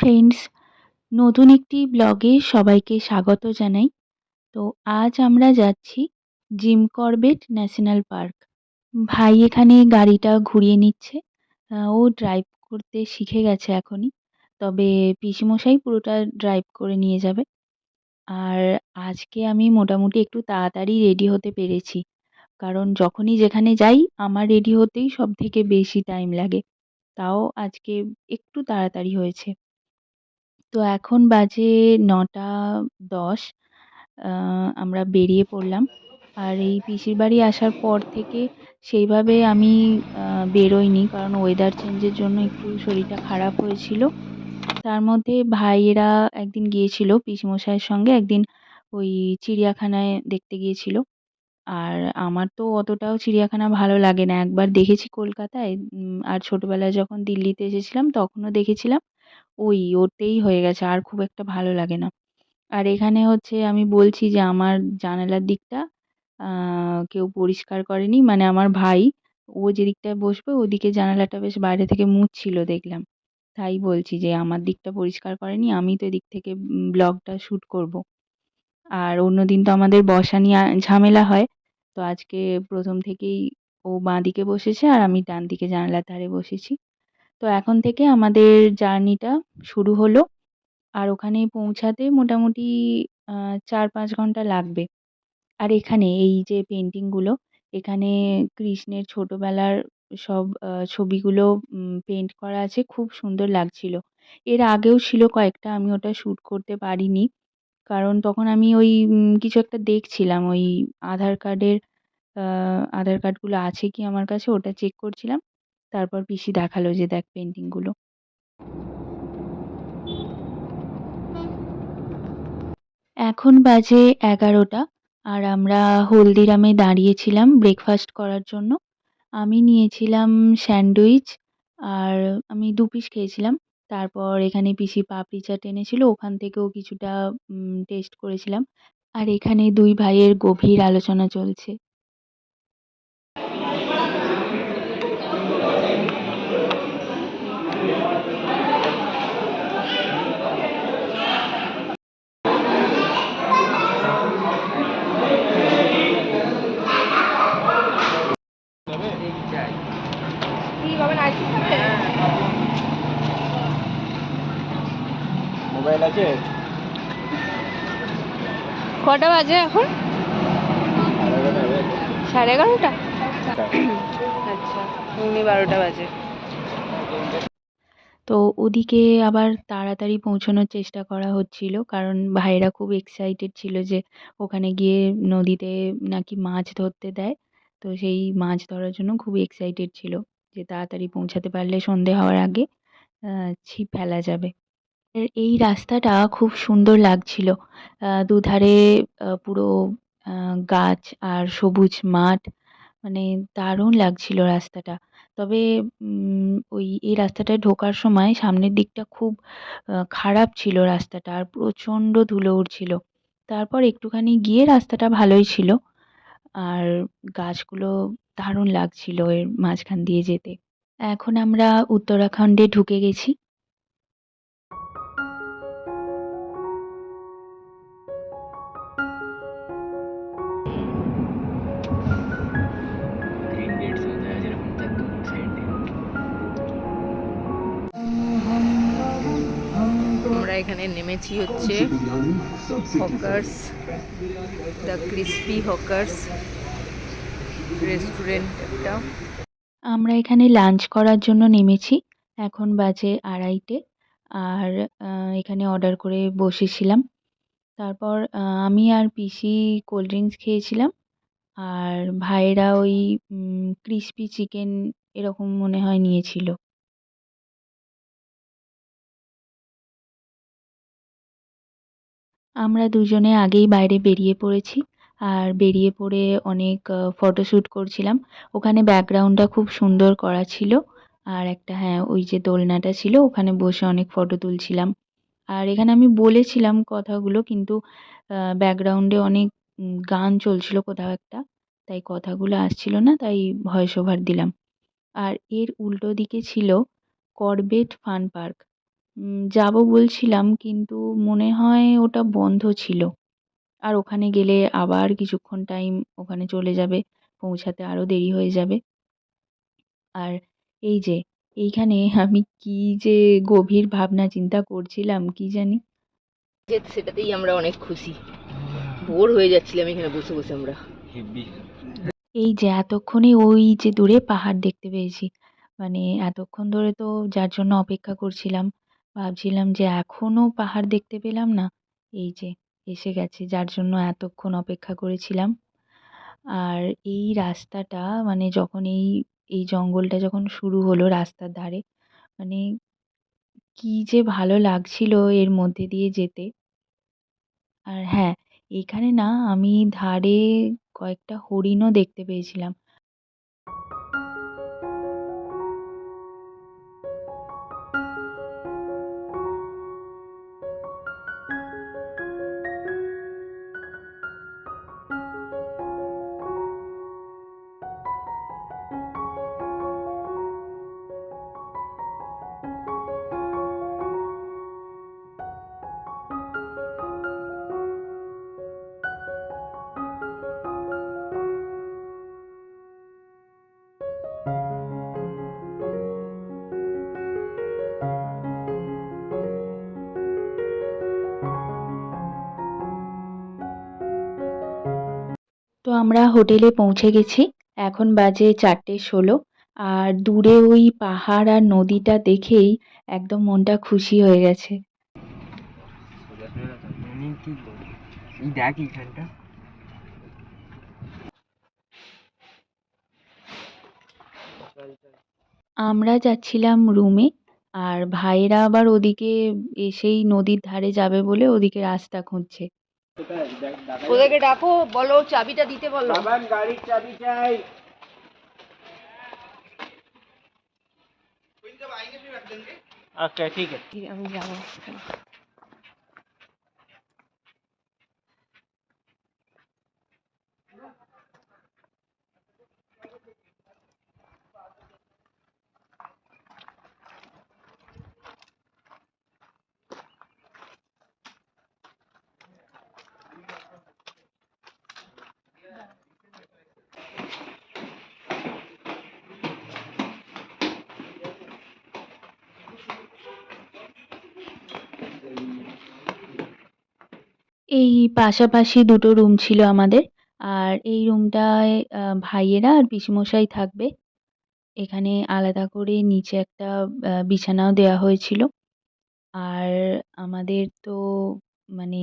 Friends নতুন একটি ব্লগে সবাইকে স্বাগত জানাই। তো আজ আমরা যাচ্ছি জিম করবেট ন্যাশনাল পার্ক। ভাই এখানে গাড়িটা ঘুরিয়ে নিচ্ছে। ও ড্রাইভ করতে শিখে গেছে এখনই। তবে পিসিমশাই পুরোটা ড্রাইভ করে নিয়ে যাবে। আর আজকে আমি মোটামুটি একটু তাড়াতাড়ি রেডি হতে পেরেছি। কারণ যখনই যেখানে যাই, আমার রেডি হতেই সব থেকে বেশি টাইম লাগে। তাও আজকে একটু তাড়াতাড়ি হয়েছে। তো এখন বাজে নটা দশ। আমরা বেরিয়ে পড়লাম। আর এই পিসির বাড়ি আসার পর থেকে সেইভাবে আমি বেরোইনি। কারণ ওয়েদার চেঞ্জের জন্য একটু শরীরটা খারাপ হয়েছিল। তার মধ্যে ভাইয়েরা একদিন গিয়েছিল পিসেমশাইয়ের সঙ্গে, একদিন ওই চিড়িয়াখানায় দেখতে গিয়েছিল। আর আমার তো অতটাও চিড়িয়াখানা ভালো লাগে না। একবার দেখেছি কলকাতায় আর ছোটবেলায় যখন দিল্লিতে এসেছিলাম তখনও দেখেছিলাম। ওই ওতেই হয়ে গেছে, আর খুব একটা ভালো লাগে না। আর এখানে হচ্ছে আমি বলছি যে আমার জানালার দিকটা কেউ পরিষ্কার করেনি মানে আমার ভাই, ও যেদিকটায় বসবে, ওদিকে জানালাটা বেশ বাইরে থেকে মুছছিল দেখলাম। তাই বলছি যে আমার দিকটা পরিষ্কার করেনি, আমি তো এদিক থেকে ব্লগটা শ্যুট করব। আর অন্যদিন তো আমাদের বসা নিয়ে ঝামেলা হয়, তো আজকে প্রথম থেকেই ও বাঁ দিকে বসেছে, আর আমি ডান দিকে জানালার ধারে বসেছি। তো এখন থেকে আমাদের জার্নিটা শুরু হলো। আর ওখানে পৌঁছাতে মোটামুটি চার পাঁচ ঘণ্টা লাগবে। আর এখানে এই যে পেন্টিংগুলো এখানে কৃষ্ণের ছোটবেলার সব ছবিগুলো পেন্ট করা আছে, খুব সুন্দর লাগছিল। এর আগেও ছিল কয়েকটা, আমি ওটা শ্যুট করতে পারিনি। কারণ তখন আমি ওই কিছু একটা দেখছিলাম, ওই আধার কার্ডের আধার কার্ডগুলো আছে কি আমার কাছে, ওটা চেক করছিলাম। তারপর পিসি দেখাল যে দেখ পেন্টিংগুলো এখন বাজে এগারোটা আর আমরা হলদিরামে দাঁড়িয়েছিলাম ব্রেকফাস্ট করার জন্য। আমি নিয়েছিলাম স্যান্ডউইচ আর আমি দু পিস খেয়েছিলাম। তারপর এখানে পিসি পাপড়ি চাট এনেছিল, ওখান থেকেও কিছুটা টেস্ট করেছিলাম। আর এখানে দুই ভাইয়ের গভীর আলোচনা চলছে। মোবাইল আছে? কটা বাজে এখন? সাড়ে এগারোটা? আচ্ছা বারোটা বাজে। তো ওদিকে আবার তাড়াতাড়ি পৌঁছানোর চেষ্টা করা হচ্ছিল কারণ ভাইয়েরা খুব এক্সাইটেড ছিল যে ওখানে গিয়ে নদীতে নাকি মাছ ধরতে দেয়। তো সেই মাছ ধরার জন্য খুব এক্সাইটেড ছিল যে তাড়াতাড়ি পৌঁছাতে পারলে সন্ধে হওয়ার আগে ছিপ ফেলা যাবে। এই রাস্তাটা খুব সুন্দর লাগছিল। দুধারে পুরো গাছ আর সবুজ মাঠ মানে দারুণ লাগছিল রাস্তাটা। তবে ওই, এই রাস্তাটায় ঢোকার সময় সামনের দিকটা খুব খারাপ ছিল রাস্তাটা আর প্রচণ্ড ধুলো উড়ছিল। তারপর একটুখানি গিয়ে রাস্তাটা ভালোই ছিল। আর গাছগুলো দারুণ লাগছিল এর মাঝখান দিয়ে যেতে। এখন আমরা উত্তরাখণ্ডে ঢুকে গেছি। এখানে হচ্ছে Hawkers, the crispy Hawkers restaurant একটা। আমরা এখানে লাঞ্চ করার জন্য নেমেছি, এখন বাজে আড়াইটে, আর এখানে অর্ডার করে বসেছিলাম। তারপর আমি আর পিসি কোল্ড ড্রিঙ্কস খেয়েছিলাম, আর ভাইয়েরা ওই ক্রিসপি চিকেন এরকম মনে হয় নিয়েছিল। আমরা দুজনে আগেই বাইরে বেরিয়ে পড়েছি আর বেরিয়ে পড়ে অনেক ফটোশ্যুট করছিলাম। ওখানে ব্যাকগ্রাউন্ডটা খুব সুন্দর করা ছিল। আর একটা হ্যাঁ ওই যে দোলনাটা ছিল, ওখানে বসে অনেক ফটো তুলছিলাম। আর এখানে আমি বলেছিলাম কথাগুলো, কিন্তু ব্যাকগ্রাউন্ডে অনেক গান চলছিল কোথাও একটা, তাই কথাগুলো আসছিল না, তাই ভয়েস ওভার দিলাম। আর এর উল্টো দিকে ছিল করবেট ফান পার্ক যাব বলছিলাম কিন্তু মনে হয় ওটা বন্ধ ছিল। আর ওখানে গেলে আবার কিছুক্ষণ টাইম ওখানে চলে যাবে পৌঁছাতে আরও দেরি হয়ে যাবে। আর এই যে এইখানে আমি কী যে গভীর ভাবনা চিন্তা করছিলাম কি জানি? যে সেটাতেই আমরা অনেক খুশি। বোর হয়ে যাচ্ছিলাম এখানে বসে বসে আমরা। এই যে এতক্ষণে ওই যে দূরে পাহাড় দেখতে পেয়েছি। মানে এতক্ষণ ধরে তো যার জন্য অপেক্ষা করছিলাম। ভাবছিলাম যে এখনও পাহাড় দেখতে পেলাম না। এই যে, এসে গেছে, যার জন্য এতক্ষণ অপেক্ষা করেছিলাম। আর এই রাস্তাটা মানে যখন এই এই জঙ্গলটা যখন শুরু হলো রাস্তার ধারে মানে কী যে ভালো লাগছিল এর মধ্যে দিয়ে যেতে। আর হ্যাঁ এখানে না আমি ধারে কয়েকটা হরিণও দেখতে পেয়েছিলাম। তো আমরা হোটেলে পৌঁছে গেছি। এখন বাজে চারটে ষোলো। আর দূরে ওই পাহাড় আর নদীটা দেখেই একদম মনটা খুশি হয়ে গেছে। আমরা যাচ্ছিলাম রুমে, আর ভাইয়েরা আবার ওদিকে এসেই নদীর ধারে যাবে বলে ওদিকে রাস্তা খুঁজছে। ওদেরকে ডাকো বলো চাবিটা দিতে বলো। গাড়ির চাবি চাই। আচ্ছা ঠিক আছে। আমি যাব। এই পাশাপাশি দুটো রুম ছিল আমাদের। আর এই রুমটায় ভাইয়েরা আর পিসিমশাই থাকবে। এখানে আলাদা করে নিচে একটা বিছানাও দেওয়া হয়েছিল। আর আমাদের তো মানে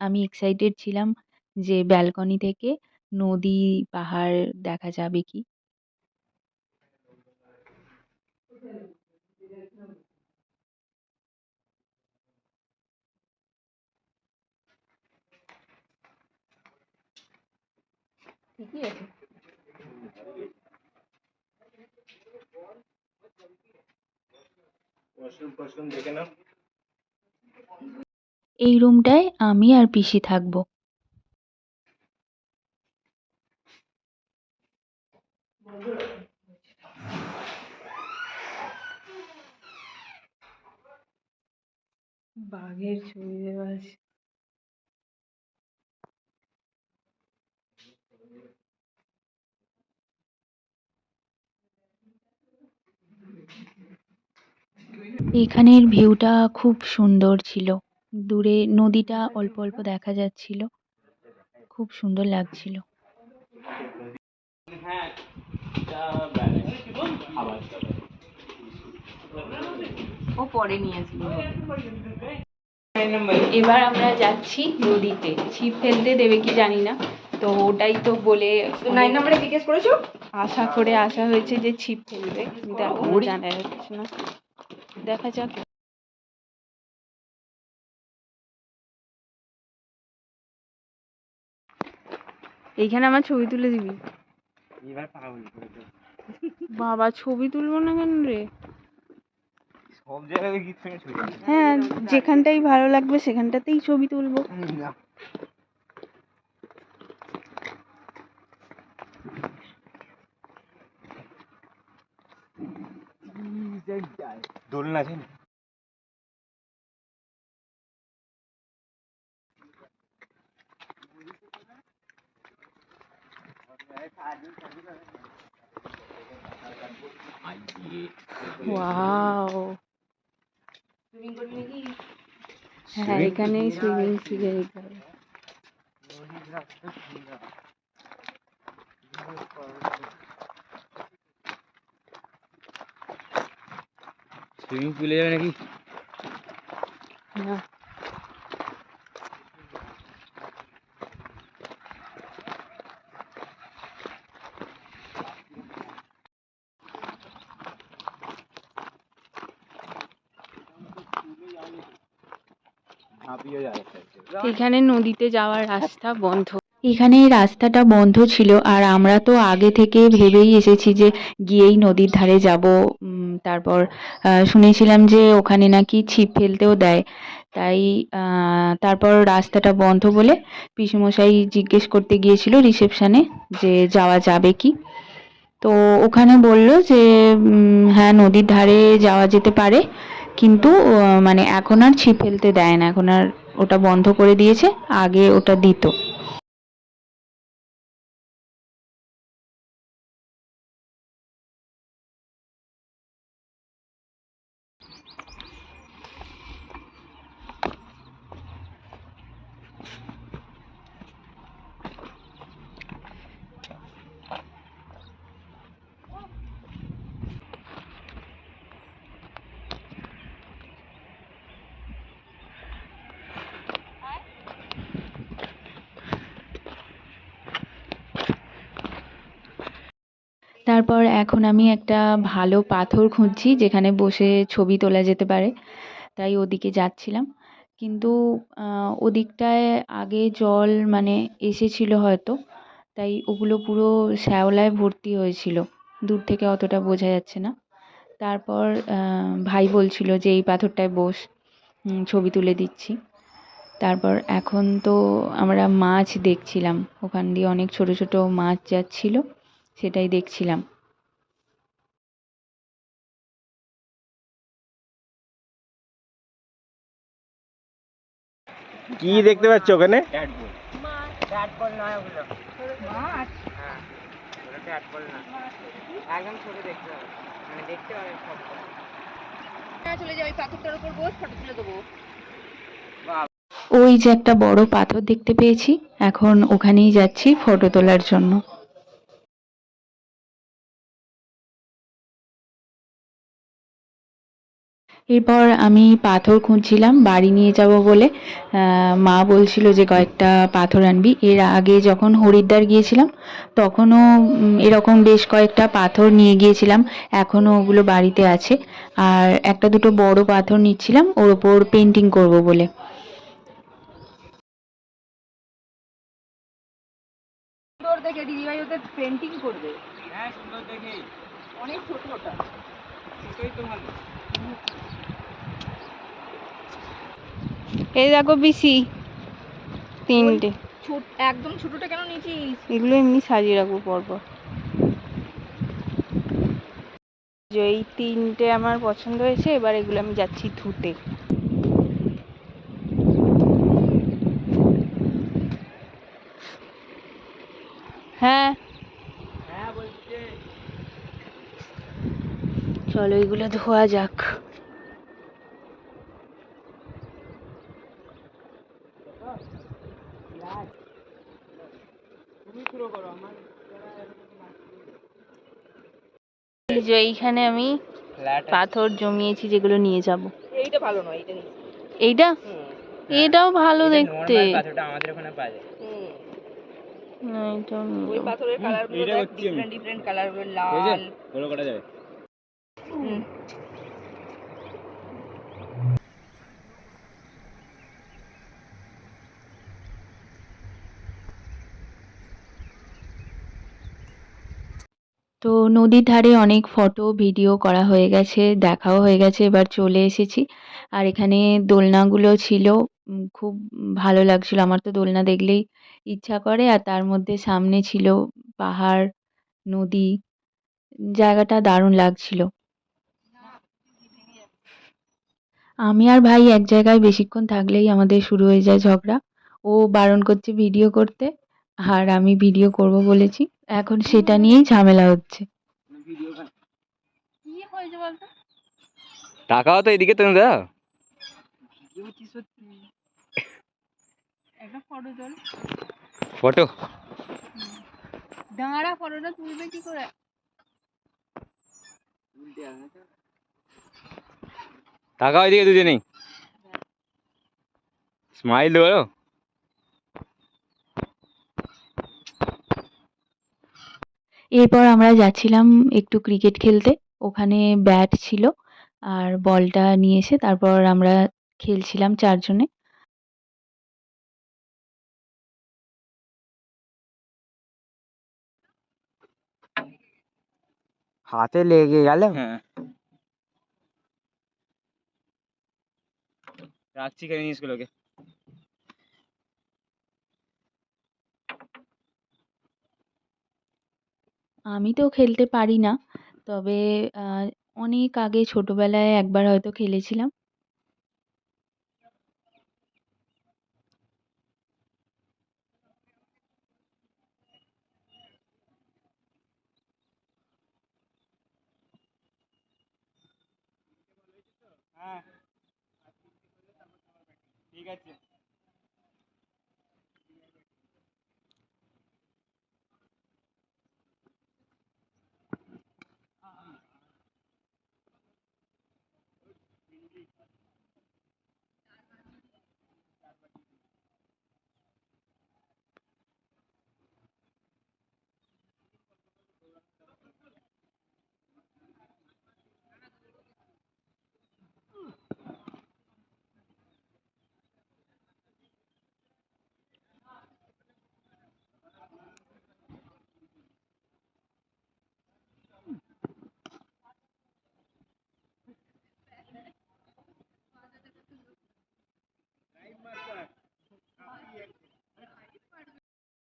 আমি এক্সাইটেড ছিলাম যে ব্যালকনি থেকে নদী, পাহাড় দেখা যাবে কি? ঠিকই আছে। এই রুমটায় আমি আর পিসি থাকব। বাঘের ছবি দেওয়া আছে। এখানের ভিউটা খুব সুন্দর ছিল। দূরে নদীটা অল্প অল্প দেখা যাচ্ছিল। খুব সুন্দর লাগছিল। ও পরে এবার আমরা যাচ্ছি নদীতে। ছিপ ফেলতে দেবে কি জানি না। তো ওটাই তো বলে নাইন নাম্বারে জিজ্ঞেস করেছ? আশা করে আসা হয়েছে যে ছিপ ফেলবে। কিন্তু জানা যাচ্ছে না। দেখা যাক। এইখানে আমার ছবি তুলে দিবি। বাবা ছবি তুলবো না কেন রে। হ্যাঁ যেখানটাই ভালো লাগবে সেখানটাতেই ছবি তুলবো। જઈ જાય ધૂળના છે ને ওয়াও হ্যাঁ এখানেই সুইমিং শিখে নিতে হবে সুইমিং পুলে যাবে নাকি? না। এখানে নদীতে যাওয়ার রাস্তা বন্ধ। এখানে রাস্তাটা বন্ধ ছিল আর আমরা তো আগে থেকে ভেবেই এসেছি যে গিয়েই নদীর ধারে যাব। তারপর শুনেছিলাম যে ওখানে নাকি ছিপ ফেলতেও দেয়। তাই তারপর রাস্তাটা বন্ধ বলে পিসেমশাই জিজ্ঞেস করতে গিয়েছিল রিসেপশনে যে যাওয়া যাবে কি। তো ওখানে বলল যে হ্যাঁ নদীর ধারে যাওয়া যেতে পারে। কিন্তু মানে এখন আর ছিপ ফেলতে দেয় না। এখন আর ওটা বন্ধ করে দিয়েছে, আগে ওটা দিত। তারপর এখন আমি একটা ভালো পাথর খুঁজছি যেখানে বসে ছবি তোলা যেতে পারে। তাই ওদিকে যাচ্ছিলাম। কিন্তু ওদিকটায় আগে জল মানে এসেছিল হয়তো। তাই ওগুলো পুরো শ্যাওলায় ভর্তি হয়েছিল। দূর থেকে অতটা বোঝা যাচ্ছে না। তারপর ভাই বলছিল যে এই পাথরটায় বস। ছবি তুলে দিচ্ছি। তারপর এখন তো আমরা মাছ দেখছিলাম। ওখান দিয়ে অনেক ছোট ছোট মাছ যাচ্ছিল, সেটাই দেখছিলাম। কি দেখতে পাচ্ছ ওখানে? ওই যে একটা বড় পাথর দেখতে পেয়েছি, এখন ওখানেই যাচ্ছি ফটো তোলার জন্য। এরপর আমি পাথর খুঁজছিলাম বাড়ি নিয়ে যাব বলে। মা বলছিল যে কয়েকটা পাথর আনবি। এর আগে যখন হরিদ্বার গিয়েছিলাম তখনও এরকম বেশ কয়েকটা পাথর নিয়ে গিয়েছিলাম। এখনও ওগুলো বাড়িতে আছে। আর একটা দুটো বড় পাথর নিচ্ছিলাম ওর ওপর পেন্টিং করব বলে। দেখে দিদিভাই ওদের পেন্টিং করবে। হ্যাঁ সুন্দর দেখে। অনেক ছোট ওটা। সেটাই তো ভালো। এই দেখো পিসি তিনটে। ছোট একদম ছোটটা কেন নিয়েছিস? এগুলো এমনি সাজিয়ে রাখব পরপর। যে এই তিনটে আমার পছন্দ হয়েছে এবার এগুলো আমি যাচ্ছি ধুতে। হ্যাঁ চলো এগুলো ধোয়া যাক। তুমি শুরু করো আমার এই যে এইখানে আমি পাথর জমিয়েছি যেগুলো নিয়ে যাব। এইটা ভালো নয় এইটা এইটা? এটাও ভালো দেখতে। পাথরটা আমাদের ওখানে পাওয়া যায়। না নিয়ে ওই পাথরের কালারগুলো। ডিফারেন্ট ডিফারেন্ট কালারগুলো লাল। ভালো করা যাবে? তো নদীর ধারে অনেক ফটো, ভিডিও করা হয়ে গেছে, দেখাও হয়ে গেছে, এবার চলে এসেছি। আর এখানে দোলনাগুলো ছিল খুব ভালো লাগছিল। আমার তো দোলনা দেখলেই ইচ্ছা করে, আর তার মধ্যে সামনে ছিল পাহাড়, নদী, জায়গাটা দারুণ লাগছিল। আমি আর ভাই এক জায়গায় বেশিক্ষণ থাকলেই আমাদের শুরু হয়ে যায় ঝগড়া। ও বারণ করছে ভিডিও করতে আর আমি ভিডিও করব বলেছি। এখন সেটা নিয়েই ঝামেলা হচ্ছে। টাকাও তো এদিকে তো দাদা। একটা ফটো তোল। ফটো দাঁড়া ফটোটা তুলবে কি করে? টাকাও এদিকে দুজনেই। স্মাইল দেবো এরপর আমরা যাচ্ছিলাম একটু ক্রিকেট খেলতে। ওখানে ব্যাট ছিল আর বলটা নিয়ে এসে তারপর আমরা খেলছিলাম চারজনে। হাতে লেগে গেল। হ্যাঁ। রাখছি কেন জিনিসগুলোকে আমি তো খেলতে পারি না, তবে অনেক আগে ছোটবেলায় একবার হয়তো খেলেছিলাম। ঠিক আছে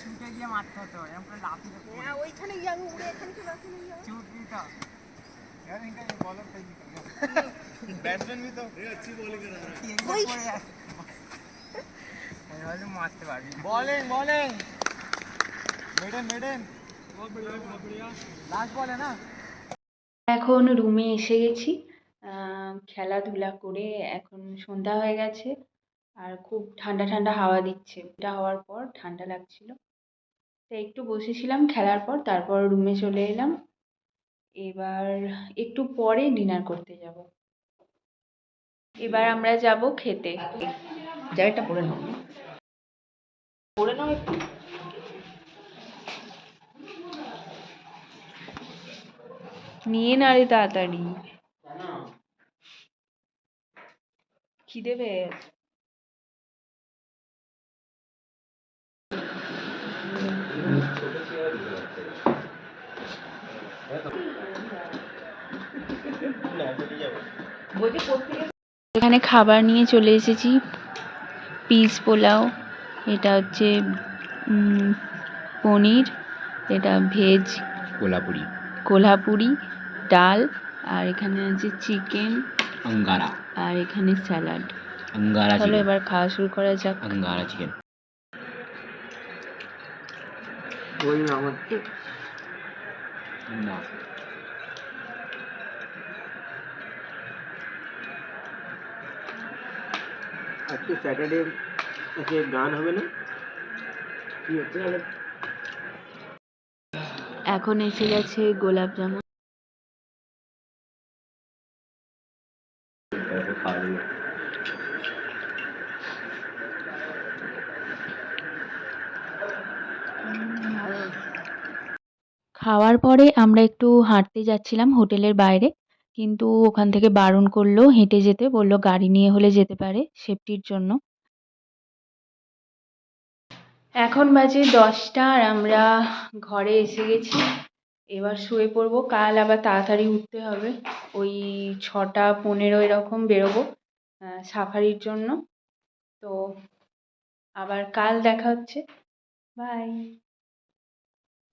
ছুটে গিয়ে মারতে হতো এরকম করে লাফিয়ে হ্যাঁ ওইখানে গিয়ে আমি উড়ে এখানে চলে আসি চুট দিত बैट्समैन भी तो এইভাবে মারতে পারবি না। बॉलिंग बॉलिंग मिडन मिडन बहुत बढ़िया बहुत बढ़िया लास्ट बॉल है ना এখন রুমে এসে গেছি। আহ, খেলাধুলা করে এখন সন্ধ্যা হয়ে গেছে আর খুব ঠান্ডা ঠান্ডা হাওয়া দিচ্ছে। এটা হওয়ার পর ঠান্ডা লাগছিল। তো একটু বসেছিলাম খেলার পর তারপর রুমে চলে এলাম। এবার একটু পরে ডিনার করতে যাব। এবার আমরা যাব খেতে। জায়গাটা পরে নাও। পরে নাও একটু। নিয়ে না রে তাড়াতাড়ি। খিদে পেয়ে এখানে খাবার নিয়ে চলে এসেছি। পিস পোলাও, এটা হচ্ছে পনির, এটা ভেজ। কোলাপুরি কোল্হাপুরি ডাল আর এখানে আছে চিকেন আঙ্গারা। আর এখানে স্যালাড। আঙ্গারা চলো এবার খাওয়া শুরু করা যাক। আঙ্গারা চিকেন। না আজকে স্যাটারডে গান হবে না? কি হচ্ছে? এখন এসে গেছে গোলাপ জামুন খাওয়ার পরে আমরা একটু হাঁটতে যাচ্ছিলাম হোটেলের বাইরে, কিন্তু ওখান থেকে বারণ করল হেঁটে যেতে, বলল গাড়ি নিয়ে হলে যেতে পারে সেফটির জন্য। এখন বাজে দশটা আর আমরা ঘরে এসে গেছি। এবার শুয়ে পড়ব। কাল আবার তাড়াতাড়ি উঠতে হবে। ওই ছটা পনেরো এরকম বেরোবো সাফারির জন্য। তো আবার কাল দেখা হচ্ছে। বাই।